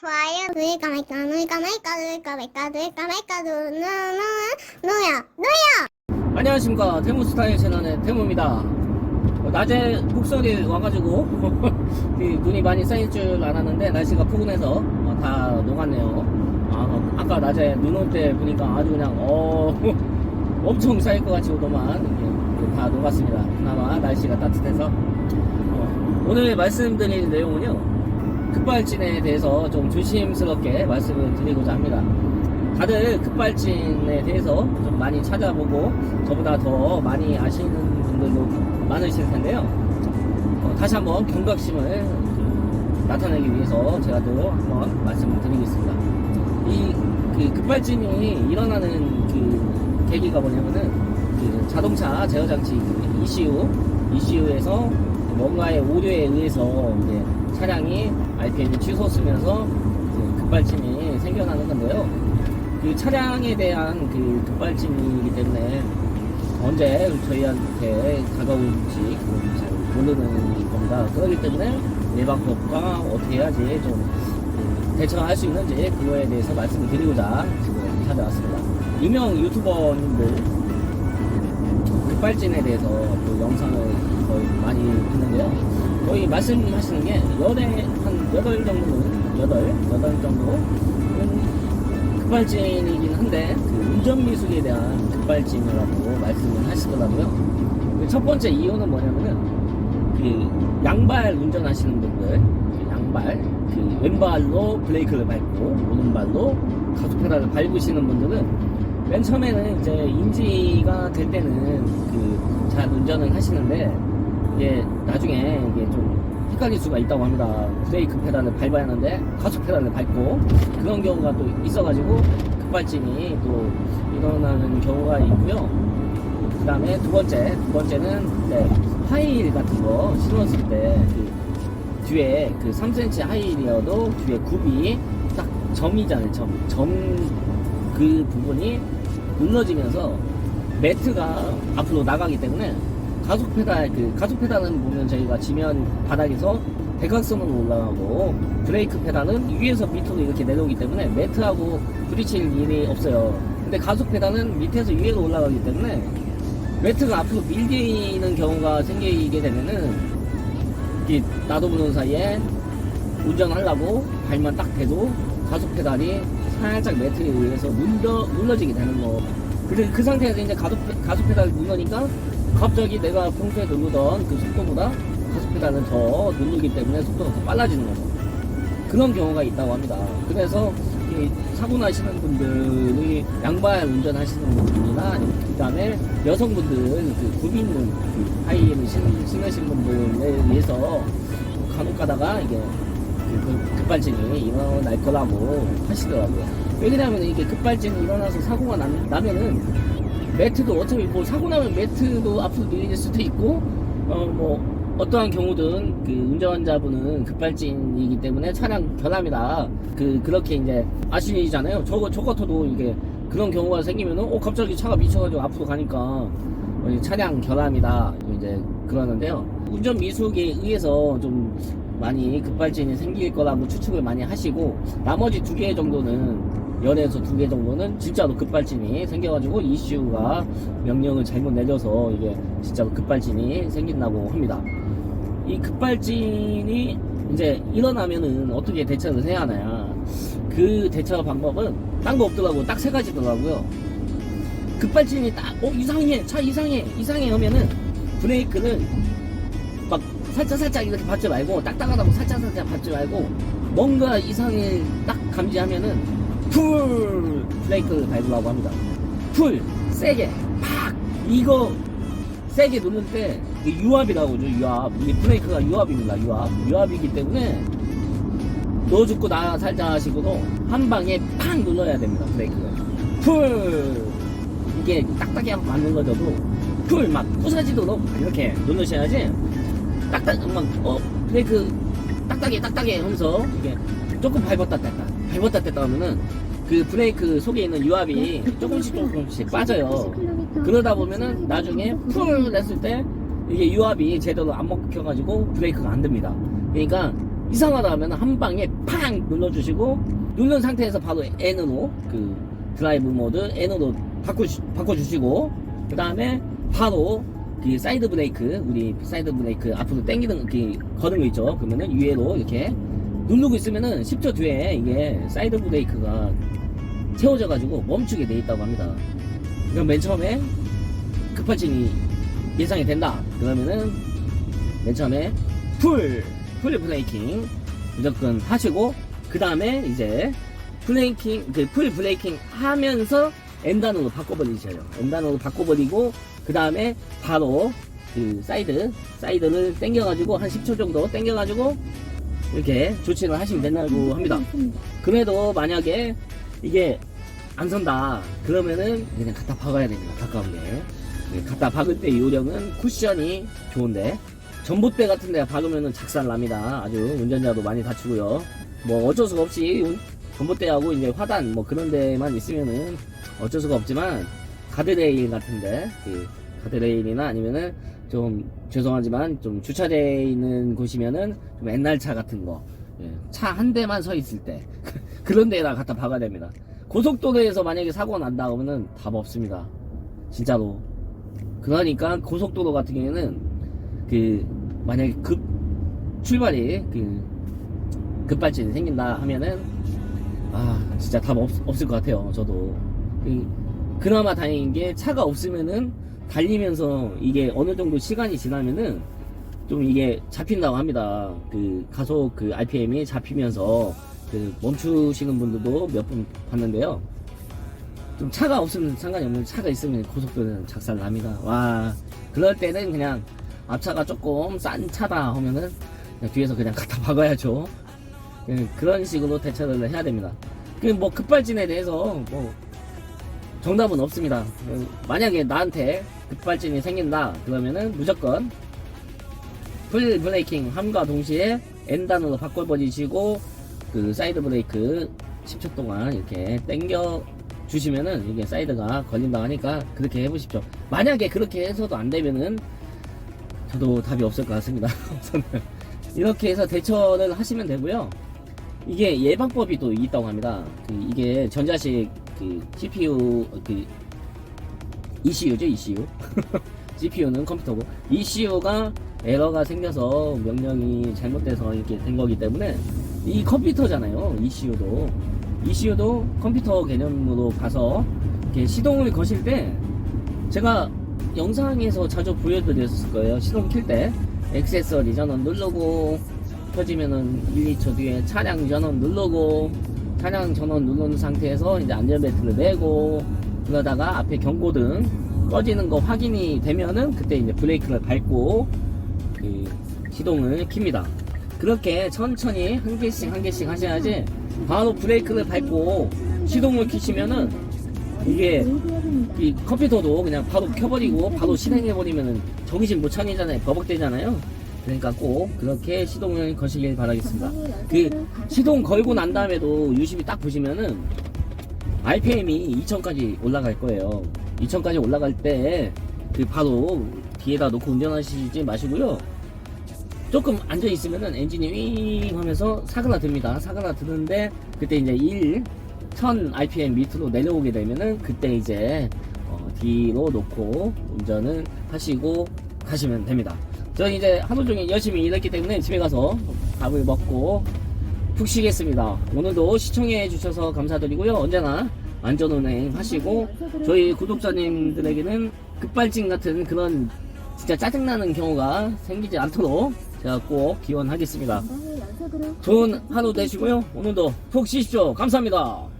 좋아요. 누이까 말까 누이까 말까 누이까 말까 누이까 말까 누누누 누야 누야! 안녕하십니까. 태무스타일 채널의 태무입니다. 어, 낮에 폭설이 와가지고 그 눈이 많이 쌓일 줄 알았는데 날씨가 포근해서 어, 다 녹았네요. 아, 아까 낮에 눈 올 때 보니까 아주 그냥 어 엄청 쌓일 것 같이 오더만 다 녹았습니다. 그나마 날씨가 따뜻해서. 어, 오늘 말씀드릴 내용은요 급발진에 대해서 좀 조심스럽게 말씀을 드리고자 합니다 다들 급발진에 대해서 좀 많이 찾아보고 저보다 더 많이 아시는 분들도 많으실 텐데요. 어, 다시 한번 경각심을 그, 나타내기 위해서 제가 또 한번 말씀을 드리겠습니다. 이 그 급발진이 일어나는 그 계기가 뭐냐면은 그 자동차 제어 장치 그 ECU ECU에서 뭔가의 오류에 의해서 이제 차량이 RPM이 치솟으면서 그 급발진이 생겨나는 건데요. 그 차량에 대한 그 급발진이기 때문에 언제 저희한테 다가올지 잘 모르는 겁니다. 그렇기 때문에 예방법과 어떻게 해야지 좀 그, 대처할 수 있는지 그거에 대해서 말씀을 드리고자 지금 찾아왔습니다. 유명 유튜버님들 급발진에 대해서 그 영상을 거의 많이 듣는데요. 거의 말씀하시는 게 열에 한 여덟 정도는 여덟 여덟 정도는 급발진이긴 한데 그 운전 미숙에 대한 급발진이라고 말씀을 하시더라고요. 그첫 번째 이유는 뭐냐면은 그 양발 운전하시는 분들 그 양발 그 왼발로 브레이크를 밟고 오른발로 가속 페달을 밟으시는 분들은 맨 처음에는 이제 인지가 될 때는 그 잘 운전을 하시는데 이게 나중에 이게 좀 헷갈릴 수가 있다고 합니다. 브레이크 페달을 밟아야 하는데 가속 페달을 밟고 그런 경우가 또 있어가지고 급발진이 또 일어나는 경우가 있고요. 그 다음에 두 번째, 두 번째는 이제 하이힐 같은 거 신었을 때 그 뒤에 그 3cm 하이힐이어도 뒤에 굽이 딱 점이잖아요. 점. 점 그 부분이 무너지면서 매트가 앞으로 나가기 때문에 가속 페달 그 가속 페달은 보면 저희가 지면 바닥에서 대각선으로 올라가고 브레이크 페달은 위에서 밑으로 이렇게 내려오기 때문에 매트하고 부딪힐 일이 없어요. 근데 가속 페달은 밑에서 위로 올라가기 때문에 매트가 앞으로 밀리는 경우가 생기게 되면은 이 나도 모르는 사이에 운전하려고 발만 딱 대도 가속 페달이 살짝 매트에 의해서 눌러, 눌러지게 되는 거. 근데 그 상태에서 이제 가속, 페- 가속 페달을 누르니까 갑자기 내가 평소에 누르던 그 속도보다 가속 페달은 더 누르기 때문에 속도가 더 빨라지는 거죠. 그런 경우가 있다고 합니다. 그래서 이 사고 나시는 분들이 양발 운전하시는 분들이나 그 다음에 여성분들 그 굽이 있는 그 하이힐을 신- 신으신 분들에 의해서 간혹 가다가 이게 그- 그 급발진이 일어날 거라고 하시더라고요. 왜냐하면 이게 급발진이 일어나서 사고가 나, 나면은 매트도 어차피 뭐 사고 나면 매트도 앞으로 밀릴 수도 있고 어 뭐 어떠한 경우든 그 운전자분은 급발진이기 때문에 차량 결함이다 그 그렇게 이제 아시잖아요. 저거 저 같아도 이게 그런 경우가 생기면은 어 갑자기 차가 미쳐가지고 앞으로 가니까 어, 이 차량 결함이다 이제 그러는데요. 운전 미숙에 의해서 좀 많이 급발진이 생길 거라고 추측을 많이 하시고 나머지 두 개 정도는 열에서 두 개 정도는 진짜로 급발진이 생겨가지고 이슈가 명령을 잘못 내려서 이게 진짜로 급발진이 생긴다고 합니다. 이 급발진이 이제 일어나면은 어떻게 대처를 해야 하나요? 그 대처 방법은 딴 거 없더라고 딱 세 가지더라고요. 급발진이 딱 어 이상해 차 이상해 이상해 하면은 브레이크는 막 살짝 살짝 이렇게 밟지 말고 딱딱하다고 살짝 살짝 밟지 말고 뭔가 이상을 딱 감지하면은 풀 브레이크를 밟으라고 합니다. 풀 세게 팍! 이거 세게 누를 때 유압이라고 그러죠 유압. 이게 브레이크가 유압입니다 유압. 유압이기 때문에 너 죽고 나 살자 식으로 한 방에 팍 눌러야 됩니다 브레이크를 풀! 이게 딱딱이 하고 안 눌러져도 풀막 부서지도록 이렇게 누르셔야지 딱딱 막 어 브레이크 딱딱해 딱딱해 하면서 이게 조금 밟았다 뗐 다 밟았다 뗐다 하면은 그 브레이크 속에 있는 유압이 조금씩 조금씩 빠져요 그러다 보면은 나중에 풀 냈을 때 이게 유압이 제대로 안 먹혀가지고 브레이크가 안 됩니다. 그러니까 이상하다 하면 한 방에 팡 눌러주시고 누른 상태에서 바로 N으로 그 드라이브 모드 N으로 바꿔 바꿔주시고 그 다음에 바로 그 사이드 브레이크 우리 사이드 브레이크 앞으로 당기는 그 거는 거 있죠 그러면은 위에로 이렇게 누르고 있으면은 10초 뒤에 이게 사이드 브레이크가 채워져 가지고 멈추게 돼 있다고 합니다 그럼 맨 처음에 급발진이 예상이 된다 그러면은 맨 처음에 풀, 풀 브레이킹 무조건 하시고 그 다음에 이제 브레이킹, 그 풀 브레이킹 하면서 엔단으로 바꿔버리셔요. 엔단으로 바꿔버리고 그 다음에 바로 그 사이드, 사이드를 당겨가지고 한 10초 정도 당겨가지고 이렇게 조치를 하시면 된다고 합니다. 그래도 만약에 이게 안 선다 그러면은 그냥 갖다 박아야 됩니다. 가까운데 네, 갖다 박을 때 요령은 쿠션이 좋은데 전봇대 같은 데 박으면은 작살 납니다. 아주 운전자도 많이 다치고요. 뭐 어쩔 수가 없이 운- 전봇대하고 이제 화단 뭐 그런 데만 있으면은 어쩔 수가 없지만 가드레일 같은데 그 가드레일이나 아니면은 좀 죄송하지만 좀 주차돼 있는 곳이면은 좀 옛날 차 같은 거차한 대만 서 있을 때 그런 데에다 갖다 박아야 됩니다. 고속도로에서 만약에 사고가 난다 그러면은 답 없습니다. 진짜로. 그러니까 고속도로 같은 경우에는 그 만약에 급 출발이 그 급발진이 생긴다 하면은 아 진짜 답 없, 없을 것 같아요 저도 그, 그나마 다행인 게 차가 없으면은 달리면서 이게 어느 정도 시간이 지나면은 좀 이게 잡힌다고 합니다 그 가속 그 RPM이 잡히면서 그 멈추시는 분들도 몇 분 봤는데요 좀 차가 없으면 상관이 없는 차가 있으면 고속도로는 작살 납니다 와 그럴 때는 그냥 앞차가 조금 싼 차다 하면은 그냥 뒤에서 그냥 갖다 박아야죠. 예, 그런 식으로 대처를 해야 됩니다. 그 뭐 급발진에 대해서 뭐 정답은 없습니다. 예, 만약에 나한테 급발진이 생긴다 그러면은 무조건 풀 브레이킹 함과 동시에 N단으로 바꿔버리시고 그 사이드 브레이크 10초 동안 이렇게 당겨 주시면은 이게 사이드가 걸린다고 하니까 그렇게 해보십시오. 만약에 그렇게 해서도 안 되면은 저도 답이 없을 것 같습니다. 우선은 이렇게 해서 대처를 하시면 되고요. 이게 예방법이 또 있다고 합니다. 그 이게 전자식 그 CPU 그 ECU죠 ECU. CPU는 컴퓨터고 ECU가 에러가 생겨서 명령이 잘못돼서 이렇게 된 거기 때문에 이 컴퓨터잖아요. ECU도 ECU도 컴퓨터 개념으로 봐서 이렇게 시동을 거실 때 제가 영상에서 자주 보여드렸을 거예요. 시동 킬 때 액세서리 전원 누르고 켜지면은 1, 2초 뒤에 차량 전원 누르고 차량 전원 누른 상태에서 이제 안전벨트를 매고 그러다가 앞에 경고등 꺼지는 거 확인이 되면은 그때 이제 브레이크를 밟고 그 시동을 킵니다. 그렇게 천천히 한 개씩 한 개씩 하셔야지 바로 브레이크를 밟고 시동을 키시면은 이게 이 컴퓨터도 그냥 바로 켜버리고 바로 실행해버리면은 정신 못 차리잖아요. 버벅대잖아요. 그러니까 꼭 그렇게 시동을 거시길 바라겠습니다. 그 시동 걸고 난 다음에도 유심히 딱 보시면은 RPM이 2000까지 올라갈 거예요. 2000까지 올라갈 때 그 바로 뒤에다 놓고 운전하시지 마시고요. 조금 앉아 있으면은 엔진이 윙 하면서 사그라 듭니다. 사그라 드는데 그때 이제 1 1000 RPM 밑으로 내려오게 되면은 그때 이제 어, 뒤로 놓고 운전을 하시고 가시면 됩니다. 저는 이제 하루 종일 열심히 일했기 때문에 집에 가서 밥을 먹고 푹 쉬겠습니다. 오늘도 시청해 주셔서 감사드리고요. 언제나 안전운행 하시고 저희 구독자님들에게는 급발진 같은 그런 진짜 짜증나는 경우가 생기지 않도록 제가 꼭 기원하겠습니다. 좋은 하루 되시고요. 오늘도 푹 쉬십시오. 감사합니다.